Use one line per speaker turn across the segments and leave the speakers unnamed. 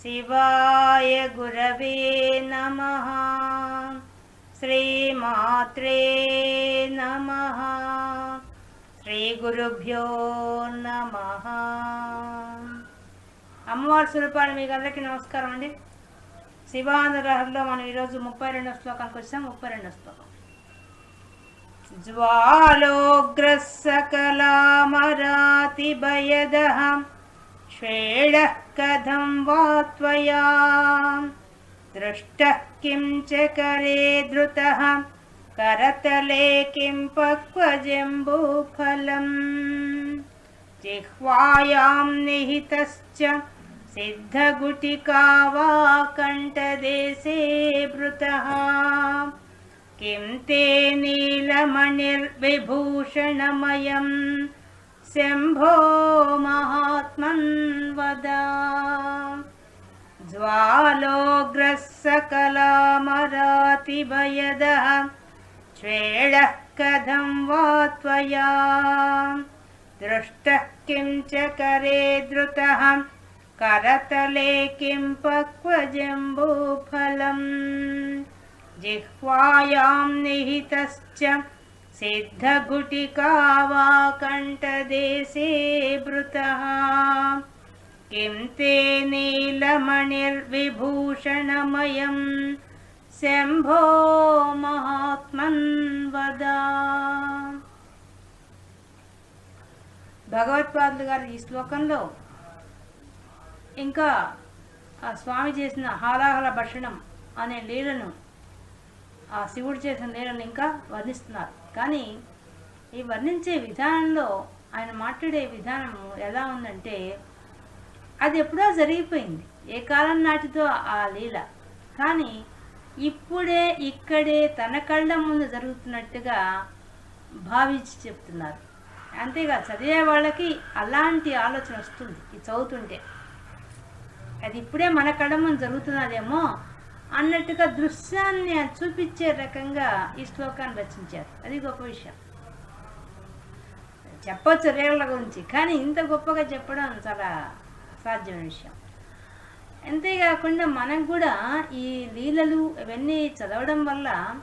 శివాయ గురవే నమ శ్రీమాత్రే నమ శ్రీ గురుభ్యో నమ అమ్మవారి స్వరూపాలు మీకు అందరికీ నమస్కారం అండి శివానురహంలో మనం ఈరోజు ముప్పై రెండో శ్లోకానికి వచ్చాం ముప్పై రెండో శ్లోకం ज्वालोग्रस्सकलामरातिभयदः श्वेडः कथं वा त्वया। दृष्टः किं च करे धृतः करतले किं पक्वजम्बूफलम्। जिह्वायां निहितश्च सिद्धगुटिका वा कण्ठदेशे भृतः। किं ते नीलमणिर्विभूषणमयं शम्भो महात्मन् वद। ज्वालोग्रः सकलामरातिभयदः श्वेडः कथं वा त्वया? दृष्टः किं च करे धृतः करतले किं पक्वजम्बूफलम्? जिह्वायां निहितश्च सिद्धगुटिका वा कण्ठदेशे भृतः किं ते नीलमणिर्विभूषणमयं शम्भो महात्मन् వద భగవత్పాదులు గారు ఈ శ్లోకంలో ఇంకా ఆ స్వామి చేసిన హాలాహల భక్షణం అనే లీలను ఆ శివుడు చేసిన లీలను ఇంకా వర్ణిస్తున్నారు కానీ ఈ వర్ణించే విధానంలో ఆయన మాట్లాడే విధానం ఎలా ఉందంటే అది ఎప్పుడో జరిగిపోయింది. ఏ కాలం నాటితో ఆ లీల. కానీ ఇప్పుడే ఇక్కడే తన కళ్ళ ముందు జరుగుతున్నట్టుగా భావించి చెప్తున్నారు. అంతేగా చదివే వాళ్ళకి అలాంటి ఆలోచన వస్తుంది. ఇది చదువుతుంటే. అది ఇప్పుడే మన కళ్ళ ముందు జరుగుతున్నదేమో అన్నట్టుగా దృశ్యాన్ని చూపించే రకంగా ఈ శ్లోకాన్ని రచించారు. అది గొప్ప విషయం. చెప్పచ్చు రేళ్ళ గురించి కానీ ఇంత గొప్పగా చెప్పడం చాలా సాధ్యమైన విషయం. అంతేకాకుండా మనకు కూడా ఈ లీలలు ఇవన్నీ చదవడం వల్ల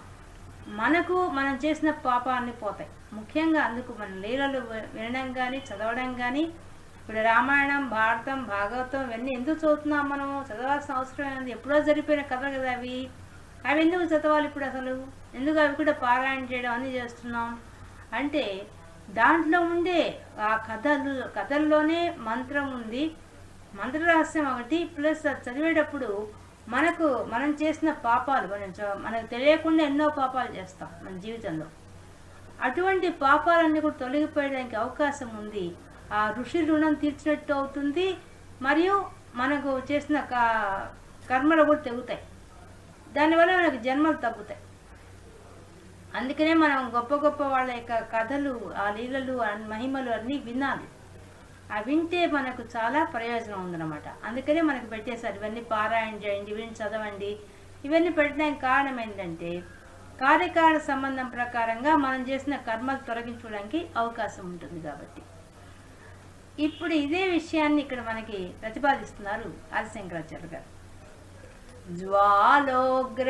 మనకు మనం చేసిన పాపాన్ని పోతాయి. ముఖ్యంగా అందుకు మన లీలలు వినడం కానీ చదవడం కానీ ఇప్పుడు రామాయణం భారతం భాగవతం ఇవన్నీ ఎందుకు చదువుతున్నాం మనం? చదవాల్సిన అవసరం ఏంది? ఎప్పుడో జరిపోయిన కథలు కదా అవి. అవి ఎందుకు చదవాలి ఇప్పుడు అసలు? ఎందుకు అవి కూడా పారాయణ చేయడం అన్నీ చేస్తున్నాం? అంటే దాంట్లో ఉండే ఆ కథలు కథల్లోనే మంత్రం ఉంది. మంత్ర రహస్యం ఒకటి ప్లస్ అది చదివేటప్పుడు మనకు మనం చేసిన పాపాలు మనం మనకు తెలియకుండా ఎన్నో పాపాలు చేస్తాం మన జీవితంలో. అటువంటి పాపాలన్నీ కూడా తొలగిపోయడానికి అవకాశం ఉంది. ఆ ఋషి రుణం తీర్చినట్టు అవుతుంది. మరియు మనకు చేసిన కర్మలు కూడా తెగుతాయి. దానివల్ల మనకు జన్మలు తగ్గుతాయి. అందుకనే మనం గొప్ప గొప్ప వాళ్ళ యొక్క కథలు ఆ లీలలు మహిమలు అన్నీ వినాలి. ఆ వింటే మనకు చాలా ప్రయోజనం ఉందన్నమాట. అందుకనే మనకు పెట్టేశారు. ఇవన్నీ పారాయణ చేయండి ఇవన్నీ చదవండి. ఇవన్నీ పెట్టడానికి కారణం ఏంటంటే కార్యకారణ సంబంధం ప్రకారంగా మనం చేసిన కర్మలు తొలగించుకోవడానికి అవకాశం ఉంటుంది కాబట్టి. ఇప్పుడు ఇదే విషయాన్ని ఇక్కడ మనకి ప్రతిపాదిస్తున్నారు ఆదిశంకరాచార్య గారు. జ్వాలోగ్ర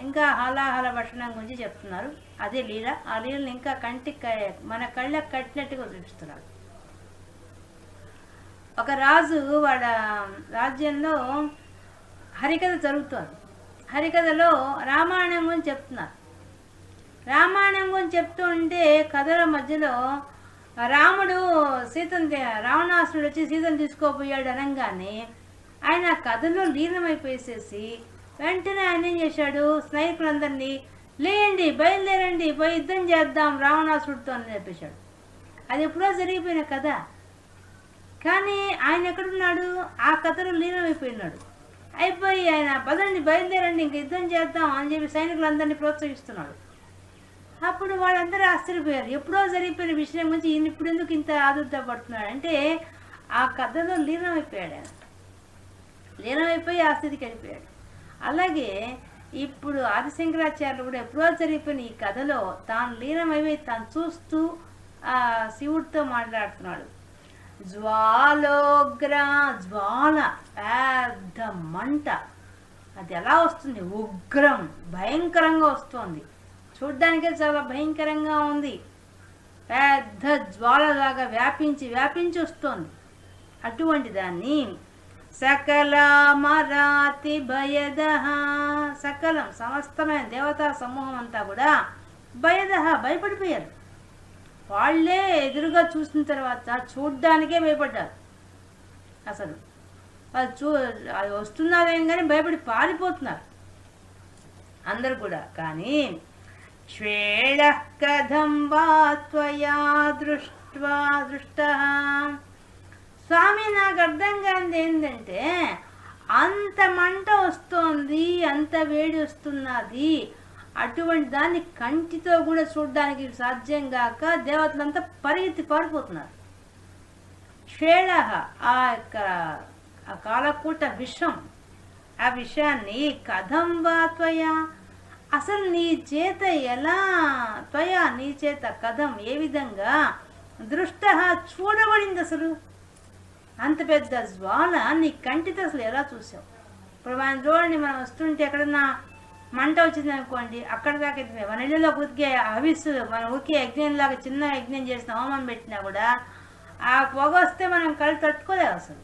ఇంకా హలాహల భక్షణం గురించి చెప్తున్నారు. అదే లీల ఆ లీలను ఇంకా కంటికి క- మన కళ్ళకు కట్టినట్టుగా చూపిస్తున్నారు. ఒక రాజు వాళ్ళ రాజ్యంలో హరికథ జరుగుతుంది. హరికథలో రామాయణం గురించి చెప్తున్నారు. రామాయణం గురించి చెప్తూ ఉంటే కథల మధ్యలో రాముడు సీతను రావణాసురుడు వచ్చి సీతను తీసుకోపోయాడు అనగానే ఆయన ఆ కథలో లీనమైపోయేసేసి వెంటనే ఆయన ఏం చేశాడు? స్నేహితులందరినీ లేయండి బయలుదేరండి పోయి యుద్ధం చేద్దాం రావణాసురుడితో అని చెప్పేశాడు. అది ఎప్పుడో జరిగిపోయిన కథ. కానీ ఆయన ఎక్కడున్నాడు? ఆ కథలో లీనమైపోయినాడు. అయిపోయి ఆయన పదండి బయలుదేరండి ఇంక యుద్ధం చేద్దాం అని చెప్పి సైనికులందరినీ ప్రోత్సహిస్తున్నాడు. అప్పుడు వాళ్ళందరూ ఆశ్చర్యపోయారు. ఎప్పుడో జరిగిపోయిన విషయం గురించి ఈయన ఇప్పుడు ఎందుకు ఇంత ఆదుర్దా పడుతున్నాడు? అంటే ఆ కథలో లీనమైపోయాడు ఆయన. లీనమైపోయి ఆ స్థితికి వెళ్ళిపోయాడు. అలాగే ఇప్పుడు ఆదిశంకరాచార్యులు కూడా ఎప్పుడో జరిగిపోయిన ఈ కథలో తాను లీనమైపోయి తాను చూస్తూ ఆ శివుడితో మాట్లాడుతున్నాడు. జ్వాలోగ్ర జ్వాల పెద్ద మంట. అది ఎలా వస్తుంది? ఉగ్రం భయంకరంగా వస్తుంది. చూడ్డానికి చాలా భయంకరంగా ఉంది. పెద్ద జ్వాలలాగా వ్యాపించి వ్యాపించి వస్తోంది. అటువంటి దాన్ని సకల మరాతి భయదహ సకలం సమస్తమైన దేవతా సమూహం అంతా కూడా భయదహ భయపడిపోయారు. వాళ్ళే ఎదురుగా చూసిన తర్వాత చూడ్డానికే భయపడ్డారు. అసలు వాళ్ళు చూ అది వస్తున్నారేం కానీ భయపడి పారిపోతున్నారు. అందరు కూడా కానీ శ్వేళ कथं वा त्वया దృష్ట్వా దృష్ట స్వామి నాకు అర్థం కానిది ఏంటంటే అంత మంట వస్తోంది అంత వేడి వస్తున్నది అటువంటి దాన్ని కంటితో కూడా చూడడానికి సాధ్యం కాక దేవతలంతా పరిగెత్తి పారిపోతున్నారు. శ్వేళ ఆ యొక్క ఆ కాలకూట విషం ఆ విషయాన్ని కథం వా త్వయా అసలు నీ చేత ఎలా త్వయా నీ చేత కథం ఏ విధంగా దృష్ట చూడబడింది అసలు? అంత పెద్ద జ్వాల నీ కంటితో అసలు ఎలా చూసావు? ఇప్పుడు మనం చూడండి మనం వస్తుంటే ఎక్కడన్నా మంట వచ్చింది అనుకోండి అక్కడ దాకా ఎత్తిమే. మన ఇళ్ళలో ఉతికే హవిస్సు మనం ఊరికే యజ్ఞంలాగా చిన్న యజ్ఞం చేసిన హోమం పెట్టినా కూడా ఆ పొగ వస్తే మనం కళ్ళు తట్టుకోలేము అసలు.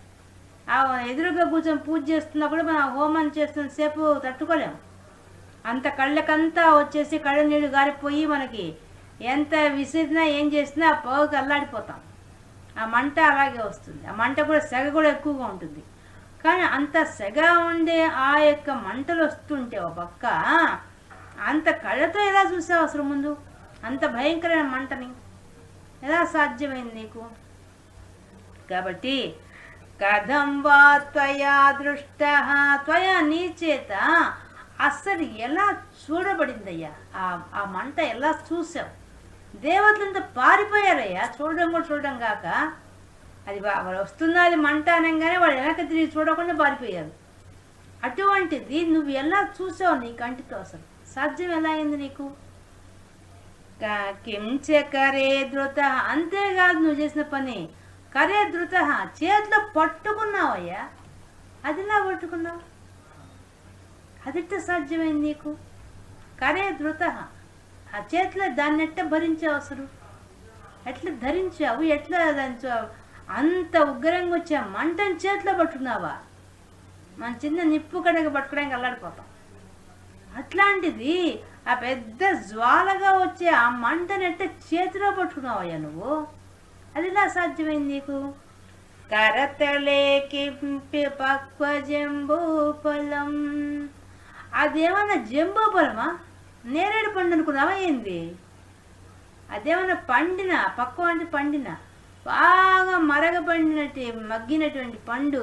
ఆ ఎదురుగా కూర్చొని పూజ చేస్తున్నా కూడా మనం హోమం చేస్తున్న సేపు తట్టుకోలేము. అంత కళ్ళకంతా వచ్చేసి కళ్ళ నీళ్ళు గారిపోయి మనకి ఎంత విసిరినా ఏం చేసినా ఆ పొగకు అల్లాడిపోతాం. ఆ మంట అలాగే వస్తుంది. ఆ మంట కూడా సెగ కూడా ఎక్కువగా ఉంటుంది. కానీ అంత సెగ ఉండే ఆ యొక్క మంటలు వస్తుంటే ఒక పక్క అంత కళ్ళతో ఎలా చూసావు అసలు ముందు? అంత భయంకరమైన మంటని. ఎలా సాధ్యమైంది నీకు? కాబట్టి కథం వా త్వయా దృష్ట త్వయా నీ చేత అస్సలు ఎలా చూడబడిందయ్యా? ఆ మంట ఎలా చూసావు దేవతలంతా పారిపోయారయ్యా. చూడడం కూడా చూడడం కాక. అది వస్తున్నది మంట అనగానే వాళ్ళు వెనక తిరిగి చూడకుండా పారిపోయారు. అటువంటిది నువ్వు ఎలా చూసావు నీ కంటితో అసలు? సాధ్యం ఎలా అయింది నీకు? క- కరే ధృత అంతేకాదు నువ్వు చేసిన పని. కరే ధృత చేతిలో పట్టుకున్నావయ్యా. అది ఎలా పట్టుకున్నావు? అదిట్ట సాధ్యమైంది నీకు? కరే ధృత ఆ చేతిలో దాన్ని ఎట్ట భరించావు అసలు? ఎట్లా ధరించావు ఎట్లా ధరించావు అంత ఉగ్రంగా వచ్చే మంటని చేతిలో పట్టుకున్నావా? మన చిన్న నిప్పు కడగ పట్టుకోవడానికి అల్లాడిపోతాం. అట్లాంటిది ఆ పెద్ద జ్వాలగా వచ్చే ఆ మంటనెట్ట చేతిలో పట్టుకున్నావయ్యా నువ్వు? అది ఎలా సాధ్యమైంది నీకు? కరతలే కింపి అదేమన్నా జంబో అదేమన్నా నేరేడు పండు అనుకున్నావా ఏంది? అదేమన్నా పండిన? పక్వ అంటే పండిన? బాగా మరగబడినట్టు మగ్గినటువంటి పండు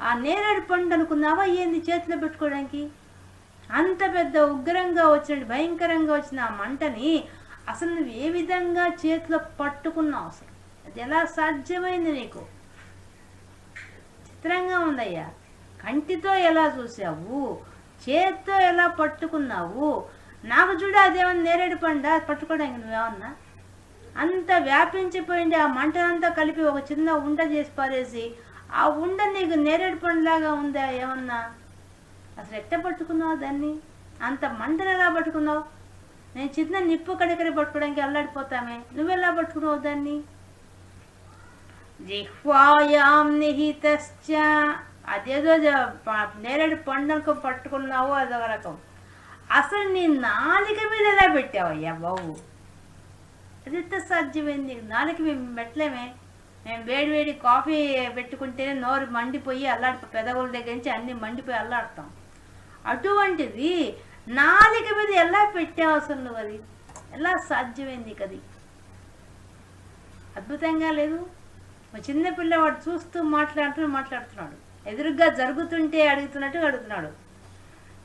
ఆ నేరేడు పండు అనుకున్నావా ఏంది చేతిలో పెట్టుకోవడానికి? అంత పెద్ద ఉగ్రంగా వచ్చిన భయంకరంగా వచ్చిన ఆ మంటని అసలు నువ్వు ఏ విధంగా చేతిలో పట్టుకున్నావు అసలు? అది ఎలా సాధ్యమైంది నీకు? చిత్రంగా ఉందయ్యా. కంటితో ఎలా చూసావు? చేత్తో ఎలా పట్టుకున్నావు? నాకు చూడ అదేమన్నా నేరేడు పండ? పట్టుకోవడానికి నువ్వేమన్నా అంత వ్యాపించిపోయింది ఆ మంటనంతా కలిపి ఒక చిన్న ఉండ చేసి పారేసి ఆ ఉండ నీకు నేరేడు పండులాగా ఉందా ఏమన్నా? అసలు ఎట్ట పట్టుకున్నావు దాన్ని? అంత మంటను ఎలా పట్టుకున్నావు? నేను చిన్న నిప్పు కడికరి పట్టుకోవడానికి అల్లాడిపోతామే. నువ్వెలా పట్టుకున్నావు దాన్ని? జిహ్వాయాం నిహితశ్చ. అదేదో నేరేడు పండుకం పట్టుకున్నావు అదొక రకం. అసలు నీ నాలుక మీద ఎలా పెట్టావయ్యా బాబు? అది ఎంత సాధ్యమైంది? నాలుక మేము పెట్టలేమే మేము వేడి వేడి కాఫీ పెట్టుకుంటేనే నోరు మండిపోయి అల్లాడి పెదవుల దగ్గర నుంచి అన్ని మండిపోయి అల్లాడతాం. అటువంటిది నాలుక మీద ఎలా పెట్టావు అసలు నువ్వు అది? ఎలా సాధ్యమైంది కది అద్భుతంగా లేదు. మా చిన్న పిల్లవాడు చూస్తూ మాట్లాడుతూ మాట్లాడుతున్నాడు. ఎదురుగా జరుగుతుంటే అడుగుతున్నట్టు అడుగుతున్నాడు.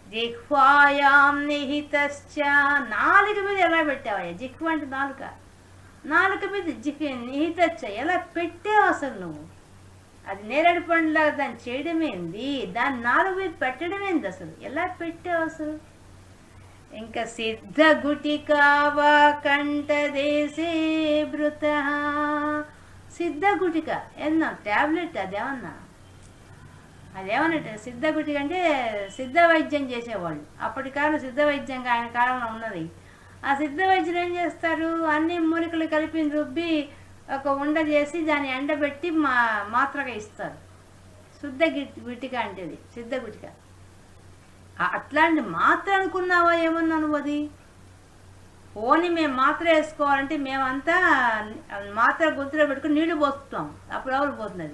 జిహ్వాయాం నిహితశ్చ. నాలుక మీద ఎలా పెట్టావయ్యా? జిహ్వ అంటే నాలుక. నాలుక మీద జిహ్ నిహితచ్చ ఎలా పెట్టావు అసలు నువ్వు? అది నేరేడు పండులాగా దాన్ని చేయడమేంది? దాన్ని నాలుగు మీద పెట్టడమేంది అసలు? ఎలా పెట్టావు అసలు? ఇంకా సిద్ధ గుటికావా కంఠ దేశే భృత. సిద్ధ గుటిక. ఏమన్నా టాబ్లెట్ అదేమన్నా? అదేమన్నట్టు సిద్ధ గుటిక అంటే సిద్ధ వైద్యం చేసేవాళ్ళు. అప్పటి కాలం సిద్ధ వైద్యంగా ఆయన కాలంలో ఉన్నది. ఆ సిద్ధ వైద్యులు ఏం చేస్తారు? అన్ని మూలికలు కలిపి రుబ్బి ఒక ఉండ చేసి దాన్ని ఎండబెట్టి మా మాత్రగా ఇస్తారు. శుద్ధ గి- గుటిక అంటే సిద్ధ గుటిక. అట్లాంటి మాత్ర అనుకున్నావా ఏమన్నా నువ్వు అది? పోనీ మేము మాత్ర వేసుకోవాలంటే మేమంతా మాత్ర గొంతులో పెట్టుకుని నీళ్ళు పోస్తున్నాం అప్పుడు ఎవరు పోతున్నది.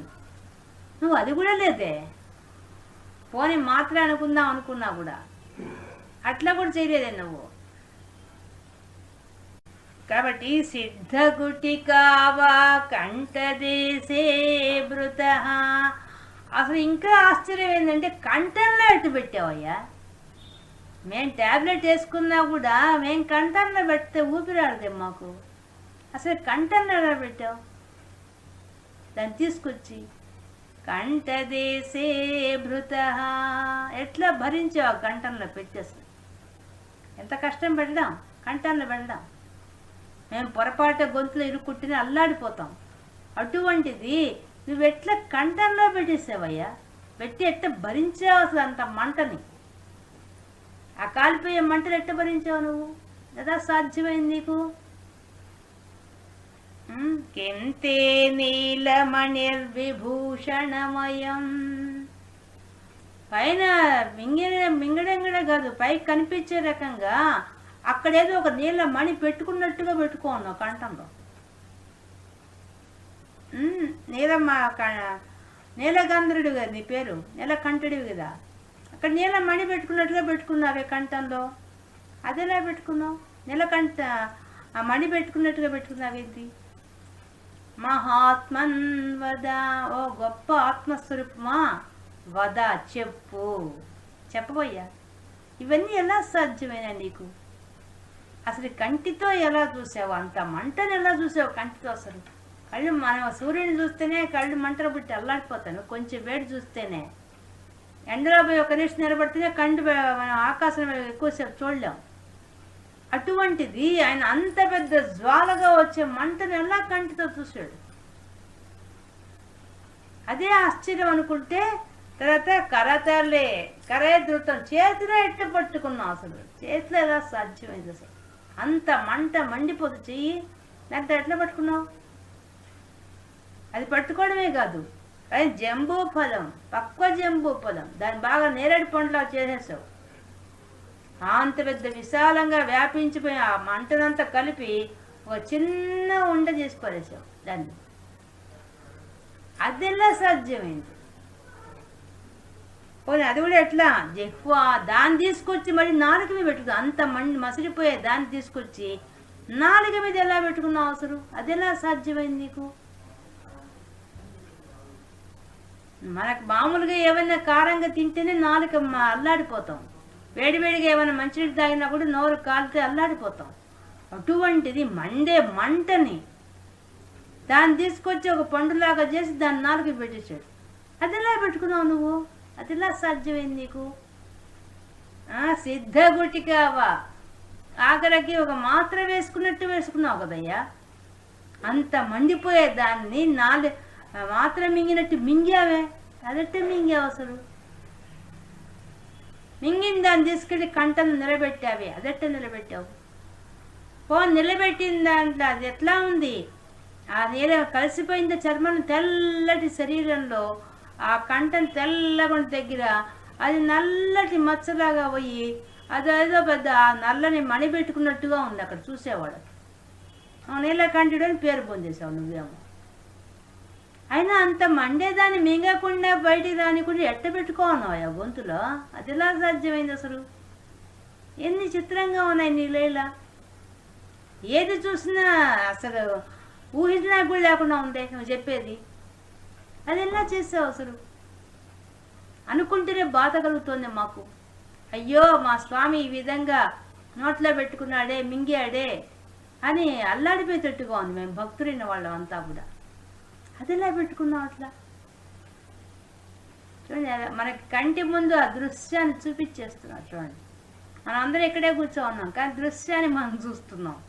నువ్వు అది కూడా లేదే. పోనీ మాత్రమే అనుకుందాం అనుకున్నా కూడా. అట్లా కూడా చేయలేదే నువ్వు. కాబట్టి సిద్ధగుటికావా కంఠదేశే భృత. అసలు ఇంకా ఆశ్చర్యం ఏంటంటే కంఠంలో ఎట్టు పెట్టావయ్యా? మేం ట్యాబ్లెట్ వేసుకున్నా కూడా మేం కంఠంలో పెడితే ఊపిరాడదే మాకు. అసలు కంఠంలో ఎలా పెట్టావు? దాన్ని తీసుకొచ్చి కంఠదేశే భృత. ఎట్లా భరించావు ఆ కంఠంలో పెట్టేసి ఎంత కష్టం పెడదాం కంఠంలో పెడదాం. మేము పొరపాటు గొంతులో ఇరుక్కుట్టిన అల్లాడిపోతాం. అటువంటిది నువ్వు ఎట్లా కంఠంలో పెట్టేసావయ్యా? పెట్టి ఎట్ట భరించావు అసలు అంత మంటని? ఆ కాలిపోయే మంటలు ఎట్ట భరించావు నువ్వు? ఎలా సాధ్యమైంది నీకు? ఉమ్, కింతే నీలమణిర్విభూషణమయం. పైన మింగిన మింగడంగడ కాదు పైకి కనిపించే రకంగా అక్కడేదో ఒక నీళ్ళ మణి పెట్టుకున్నట్టుగా పెట్టుకోను కంఠంలో. నీలమ్మా నీలమ్మ క- కదా నీ పేరు? నీలకంఠుడివి కదా. అక్కడ నీల మణి పెట్టుకున్నట్టుగా పెట్టుకున్నావే కంఠంలో. అదెలా పెట్టుకున్నావు? నీలకంఠ ఆ మణి పెట్టుకున్నట్టుగా పెట్టుకున్నావేంటి? మహాత్మన్ వద. ఓ గొప్ప ఆత్మస్వరూపమా వద చెప్పు. చెప్పబోయ్యా? ఇవన్నీ ఎలా సాధ్యమైనా నీకు? అసలు కంటితో ఎలా చూసావు? అంత మంటను ఎలా చూసావు కంటితో అసలు? కళ్ళు మనం సూర్యుని చూస్తేనే కళ్ళు మంటలు పుట్టి అల్లాడిపోతాను. కొంచెం వేడి చూస్తేనే. ఎండలో పోయి ఒక నిమిషం నిలబడితేనే కంటి మనం ఆకాశం ఎక్కువసేపు చూడలేం. అటువంటిది ఆయన అంత పెద్ద జ్వాలగా వచ్చే మంటను ఎలా కంటితో చూశాడు. అదే ఆశ్చర్యం అనుకుంటే తర్వాత కరతలే కరే ధృతం చేతిలో ఎట్టు పట్టుకున్నాం అసలు? చేతిలో ఎలా సాధ్యమైంది అసలు? అంత మంట మండిపోతు చెయ్యి. దాంట్లో ఎట్లా పట్టుకున్నావు? అది పట్టుకోవడమే కాదు. అది జంబూ ఫలం పక్వ జంబూ ఫలం దాన్ని బాగా నేరేడు పండులా చేసేసావు. అంత పెద్ద విశాలంగా వ్యాపించిపోయి ఆ మంటనంతా కలిపి ఒక చిన్న ఉండ చేసి పడేసావు దాన్ని. అదెలా సాధ్యమైంది? పోనీ అది కూడా ఎట్లా? ఎక్కువ దాన్ని తీసుకొచ్చి మరి నాలుక మీద పెట్టుకో అంత మండి మసిలిపోయే దాన్ని తీసుకొచ్చి నాలుక మీద ఎలా పెట్టుకున్నావు అవసరం అది ఎలా సాధ్యమైంది నీకు? మనకు మామూలుగా ఏమైనా కారంగా తింటేనే నాలుక అల్లాడిపోతాం. వేడివేడిగా ఏమైనా మంచినీళ్ళు తాగినా కూడా నోరు కాలితే అల్లాడిపోతాం. అటువంటిది మండే మంటని. దాన్ని తీసుకొచ్చి ఒక పండులాగా చేసి దాన్ని నాలుగు పెట్టేశాడు. అది ఎలా పెట్టుకున్నావు నువ్వు? అది ఎలా సాధ్యమైంది నీకు? సిద్ధ గుటికావా. ఆఖరికి ఒక మాత్ర వేసుకున్నట్టు వేసుకున్నావు కదయ్యా. అంత మండిపోయే దాన్ని నాలుగు మాత్రం మింగినట్టు మింగావే. అదట్టే మింగావు అసలు? మింగిన దాన్ని తీసుకెళ్ళి కంటను నిలబెట్టావి అదట్టే నిలబెట్టావు? పో నిలబెట్టిన దాంట్లో అది ఎట్లా ఉంది? ఆ నేల కలిసిపోయిన చర్మం తెల్లటి శరీరంలో ఆ కంటను తెల్లగా దగ్గర అది నల్లటి మచ్చలాగా పోయి అదేదో పెద్ద ఆ నల్లని మణి పెట్టుకున్నట్టుగా ఉంది అక్కడ చూసేవాడు. ఆ నీలకంఠుడు అని పేరు పొందేశావు నువ్వేమో. అయినా అంత మండేదాన్ని మింగకుండా బయటికి రానికుండా ఎట్ట పెట్టుకోనా గొంతులో? అది ఎలా సాధ్యమైంది అసలు? ఎన్ని చిత్రంగా ఉన్నాయి నీ లీల? ఏది చూసినా అసలు ఊహించినా కూడా లేకుండా ఉందే నువ్వు చెప్పేది. అది ఎలా చేసావు అసలు? అనుకుంటేనే బాధ కలుగుతోంది మాకు. అయ్యో మా స్వామి ఈ విధంగా నోట్లో పెట్టుకున్నాడే మింగాడే అని అల్లాడిపోయేటట్టుగా ఉంది. మేము భక్తులైన వాళ్ళం అంతా కూడా. అది ఎలా పెట్టుకున్నావు అట్లా. చూడండి మనకి కంటి ముందు ఆ దృశ్యాన్ని చూపించేస్తున్నాం చూడండి. మనం అందరూ ఇక్కడే కూర్చో ఉన్నాం కానీ దృశ్యాన్ని మనం చూస్తున్నాం.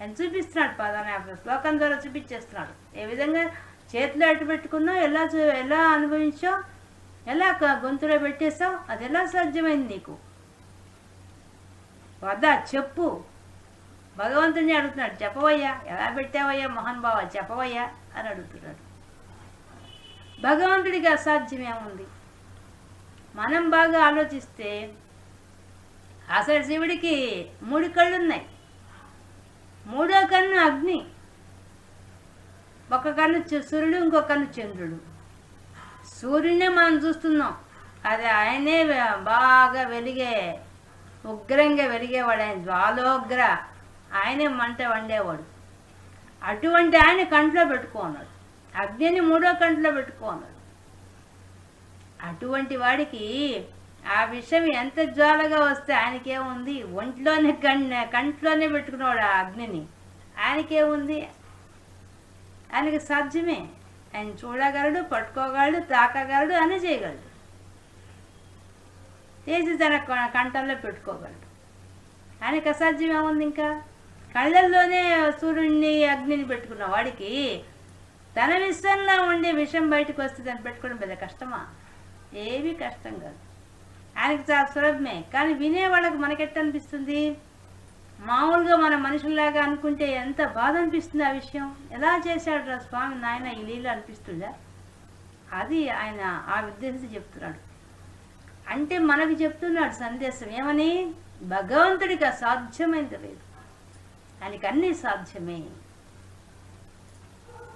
ఆయన చూపిస్తున్నాడు పదాన్ని యాభై శ్లోకం ద్వారా చూపించేస్తున్నాడు. ఏ విధంగా చేతిలో అటు పెట్టుకున్నావు ఎలా చూ- ఎలా అనుభవించావు ఎలా గొంతులో పెట్టేస్తావు అది ఎలా సాధ్యమైంది నీకు? వద్దా చెప్పు. భగవంతుని అడుగుతున్నాడు చెప్పవయ్యా ఎలా పెట్టావయ్యా మోహన్ బావ చెప్పవయ్యా అని అడుగుతున్నాడు. భగవంతుడికి అసాధ్యమేముంది మనం బాగా ఆలోచిస్తే అసలు శివుడికి మూడు కళ్ళు ఉన్నాయి మూడో కన్ను అగ్ని ఒక కన్ను సూర్యుడు ఇంకో కన్ను చంద్రుడు. సూర్యుడినే మనం చూస్తున్నాం. అది ఆయనే బాగా వెలిగే ఉగ్రంగా వెలిగేవాడు ఆయన జ్వాలోగ్ర. ఆయనే మంట వండేవాడు. అటువంటి ఆయన కంట్లో పెట్టుకోన్నాడు. అగ్నిని మూడో కంట్లో పెట్టుకోన్నాడు. అటువంటి వాడికి ఆ విషయం ఎంత జ్వాలగా వస్తే ఆయనకేముంది? ఒంట్లోనే కన్ కంట్లోనే పెట్టుకున్నాడు ఆ అగ్నిని. ఆయనకేముంది? ఆయనకి సాధ్యమే. ఆయన చూడగలడు పట్టుకోగలడు తాకగలడు అని చేయగలడు. చేసి తన కంటల్లో పెట్టుకోగలడు. ఆయనకి అసాధ్యం ఏముంది ఇంకా? కళ్ళల్లోనే సూర్యుడిని అగ్నిని పెట్టుకున్న వాడికి తన విషయంలో ఉండే విషయం బయటకు వస్తుంది అని పెట్టుకోవడం పెద్ద కష్టమా? ఏమీ కష్టం కాదు. ఆయనకి చాలా సులభమే కానీ వినేవాళ్ళకి మనకెట్ట అనిపిస్తుంది? మామూలుగా మన మనుషుల్లాగా అనుకుంటే ఎంత బాధ అనిపిస్తుంది ఆ విషయం? ఎలా చేశాడు రా స్వామి నాయన? ఈ లీల అనిపిస్తుందా? అది ఆయన ఆ ఉద్దేశించి చెప్తున్నాడు. అంటే మనకు చెప్తున్నాడు సందేశం ఏమని? భగవంతుడికి అసాధ్యమైంది లేదు. ఆయనకి అన్నీ సాధ్యమే.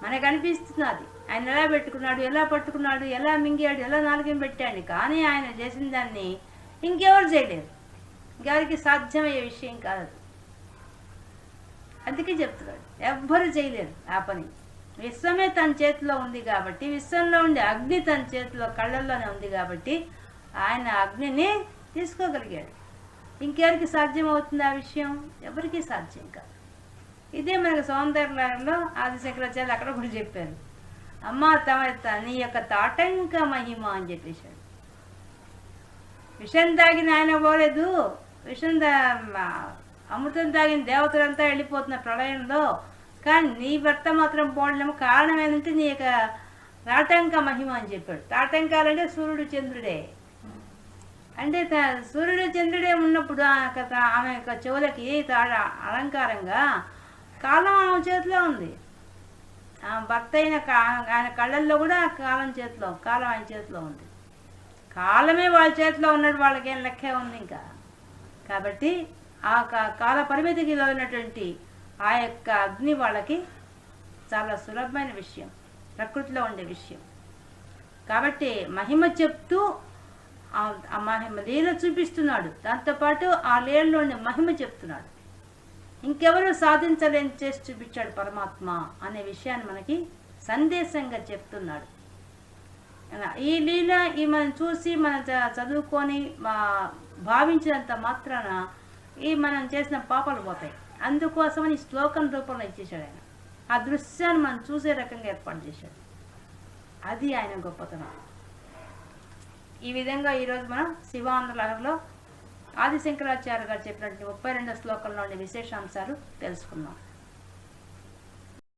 మనకు అనిపిస్తున్నది ఆయన ఎలా పెట్టుకున్నాడు ఎలా పట్టుకున్నాడు ఎలా మింగాడు ఎలా నాలుగేం పెట్టాడు. కానీ ఆయన చేసిన దాన్ని ఇంకెవరు చేయలేరు. ఇంకెవరికి సాధ్యమయ్యే విషయం కాదు. అందుకే చెప్తున్నాడు. ఎవ్వరు చేయలేరు ఆ పని. విశ్వమే తన చేతిలో ఉంది కాబట్టి విశ్వంలో ఉండే అగ్ని తన చేతిలో కళ్ళల్లోనే ఉంది కాబట్టి ఆయన అగ్నిని తీసుకోగలిగాడు. ఇంకెవరికి సాధ్యం అవుతుంది ఆ విషయం? ఎవరికీ సాధ్యం కాదు. ఇదే మనకు సౌందర్యంలో ఆదిశంకరాచార్యులు అక్కడ కూడా చెప్పారు. అమ్మ తమ నీ యొక్క తాటంక మహిమ అని చెప్పేశాడు విషం తాగిన ఆయన పోలేదు. విషం అమృతం తాగిన దేవతలంతా వెళ్ళిపోతున్న ప్రళయంలో కానీ నీ భర్త మాత్రం పోవడం కారణం ఏంటంటే నీ యొక్క తాటంక మహిమ అని చెప్పాడు. తాటంకాలంటే సూర్యుడు చంద్రుడే. అంటే సూర్యుడు చంద్రుడే ఉన్నప్పుడు ఆమె యొక్క చెవులకి తాడ అలంకారంగా కాలం ఆమె చేతిలో ఉంది. ఆ భర్త అయిన కా- ఆయన కళ్ళల్లో కూడా కాలం చేతిలో కాలం ఆయన చేతిలో ఉంది. కాలమే వాళ్ళ చేతిలో ఉన్నట్టు వాళ్ళకి ఏం లెక్కే ఉంది ఇంకా. కాబట్టి ఆ కాల పరిమితికి ఉన్నటువంటి ఆ యొక్క అగ్ని వాళ్ళకి చాలా సులభమైన విషయం ప్రకృతిలో ఉండే విషయం. కాబట్టి మహిమ చెప్తూ ఆ- మహిమ లీల చూపిస్తున్నాడు. దాంతోపాటు ఆ లీలలో ఉండే మహిమ చెప్తున్నాడు. ఇంకెవరు సాధించలేని చేసి చూపించాడు పరమాత్మ అనే విషయాన్ని మనకి సందేశంగా చెప్తున్నాడు. ఈ లీల ఈ మనం చూసి మనం చ- చదువుకొని మా భావించినంత మాత్రాన ఈ మనం చేసిన పాపాలు పోతాయి. అందుకోసమని ఈ శ్లోకం రూపంలో ఇచ్చేసాడు ఆయన. ఆ దృశ్యాన్ని మనం చూసే రకంగా ఏర్పాటు చేశాడు. అది ఆయన గొప్పతనం. ఈ విధంగా ఈరోజు మనం ఆది ఆదిశంకరాచార్య గారు చెప్పినటువంటి ముప్పై రెండు శ్లోకంలోని విశేషాంశాలు తెలుసుకున్నాం